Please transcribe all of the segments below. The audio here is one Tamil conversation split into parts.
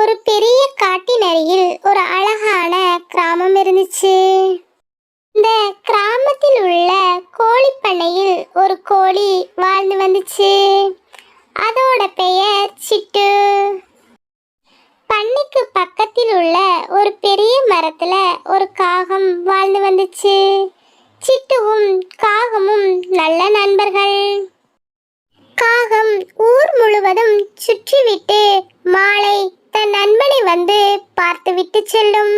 ஒரு பெரிய காட்டின் அருகில் ஒரு அழகான கிராமம் இருந்துச்சு. இந்த கிராமத்தில் உள்ள கோழி பண்ணையில் ஒரு கோழி வாழ்ந்து வந்துச்சு. அதோட பெயர் சிட்டு. பண்ணைக்கு பக்கத்தில் உள்ள ஒரு பெரிய மரத்துல ஒரு காகம் வாழ்ந்து வந்துச்சு. சிட்டுவும் காகமும் நல்ல நண்பர்கள். காகம் ஊர் முழுவதும் சுற்றிவிட்டு மாலை தன் நண்பனை வந்து பார்த்துவிட்டு செல்லும்.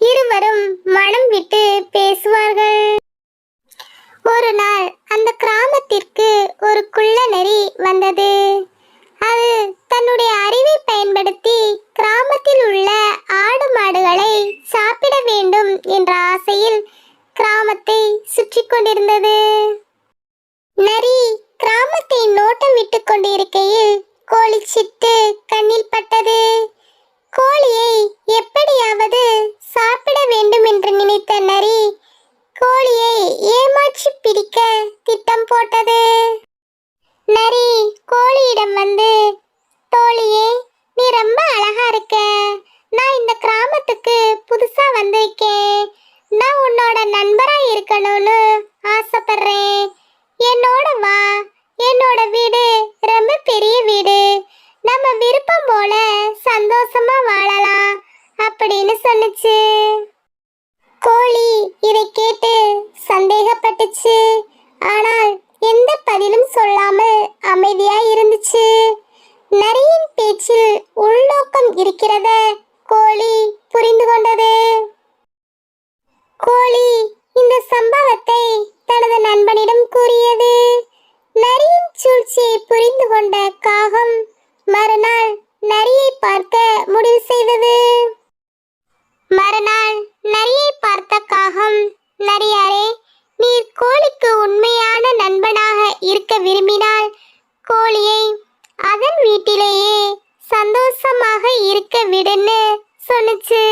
இருவரும் மனம் விட்டு பேசுவார்கள். ஒரு நாள் அந்த கிராமத்திற்கு ஒரு குள்ள நெறி வந்தது. அது தன்னுடைய அறிவை பயன்படுத்தி கிராமத்தில் உள்ள ஆடு மாடுகளை சாப்பிட வேண்டும் என்ற ஆசையில் கிராமத்தை சுற்றி கொண்டிருந்தது. நரி கிராமத்தை நோட்டம் விட்டு கொண்டிருக்கையில் கோழி சிட்டு கண்ணில் பட்டது. கோழியை எப்படியாவது சாப்பிட வேண்டும் என்று நினைத்த நரி கோழியை ஏமாற்றி பிடிக்க திட்டம் போட்டது. நரி கோழியிடம் வந்து தோழியே நீ ரொம்ப அழகா இருக்க. நான் இந்த கிராமத்துக்கு இதை கேட்டு சந்தேகப்பட்டுச்சு. ஆனால் எந்த பதிலும் சொல்லாமல் அமைதியா இருந்துச்சு. நரியின் பேச்சில் உள்நோக்கம் இருக்கிறத கோழி புரிந்து கொண்டது. கோழி இந்த சம்பவத்தை தனது நண்பனிடம் கூறியது. நரியின் சூழ்ச்சியை புரிந்து கொண்ட காகம் மறுநாள் நரியை பார்க்க முடிவு செய்தது. மறுநாள் நரியை பார்த்த காகம் நரியாரே நீர் கோழிக்கு உண்மையான நண்பனாக இருக்க விரும்பினால் கோழியை அதன் வீட்டிலேயே சந்தோஷமாக இருக்க விடுன்னு சொன்னுச்சு.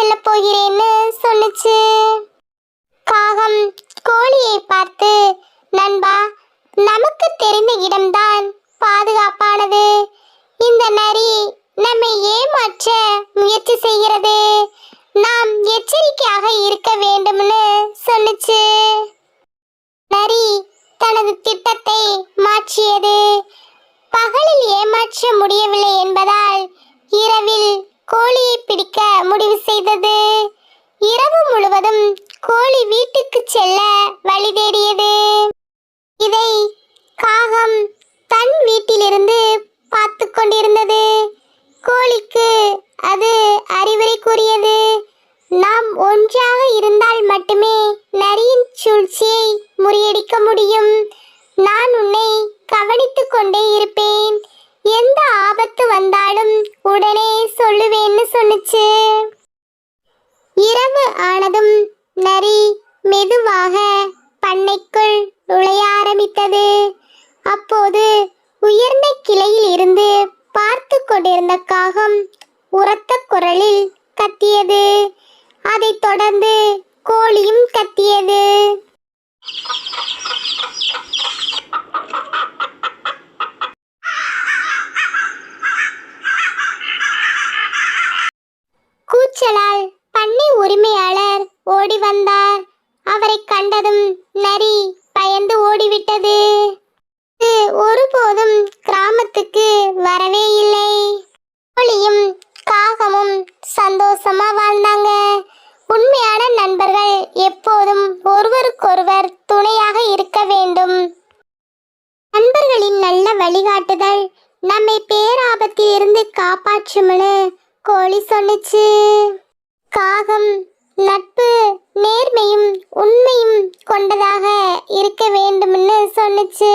செல்ல போகிறேன்னு சொன்னுச்சு காகம் கோழியை பார்த்து பிடிக்க முடிவு செய்தது. இரவு முழுவதும் கோழி வீட்டுக்கு செல்ல வழி தேடியது. இதை காகம் தன் வீட்டிலிருந்து பார்த்து கொண்டிருந்தது. கோழிக்கு அது அறிவுரை கூறியது. நாம் ஒன்றாக இருந்தால் மட்டுமே நரியின் சூழ்ச்சியை முறியடிக்க முடியும். சொல்லுவேன்னு சொன்னுச்சு இரவு ஆனதும் நரி மெதுவாக பண்ணைக்குள் நுழைய ஆரம்பித்தது. அப்போது உயர்ந்த கிளையில் இருந்து பார்த்து கொண்டிருந்த காகம் உரத்த குரலில் கத்தியது. அதைத் தொடர்ந்து கோழியும் கத்தியது. வந்தார். அவரை கண்டதும் நரி பயந்து ஓடிவிட்டது. இது ஒருபோதும் கிராமத்துக்கு வரவே இல்லை. கோழியும் காகமும் சந்தோஷமா வாழ்ந்தாங்க. உண்மையான நண்பர்கள் எப்போதும் ஒருவருக்கொருவர் துணையாக இருக்க வேண்டும். நண்பர்களின் நல்ல வழிகாட்டுதல் நம்மை பேராபத்தில் இருந்து காப்பாற்றும்னு கோழி சொன்னுச்சு. காகம் நட்பு நேர்மையும் உண்மையும் கொண்டதாக இருக்க வேண்டும்னு சொன்னுச்சு.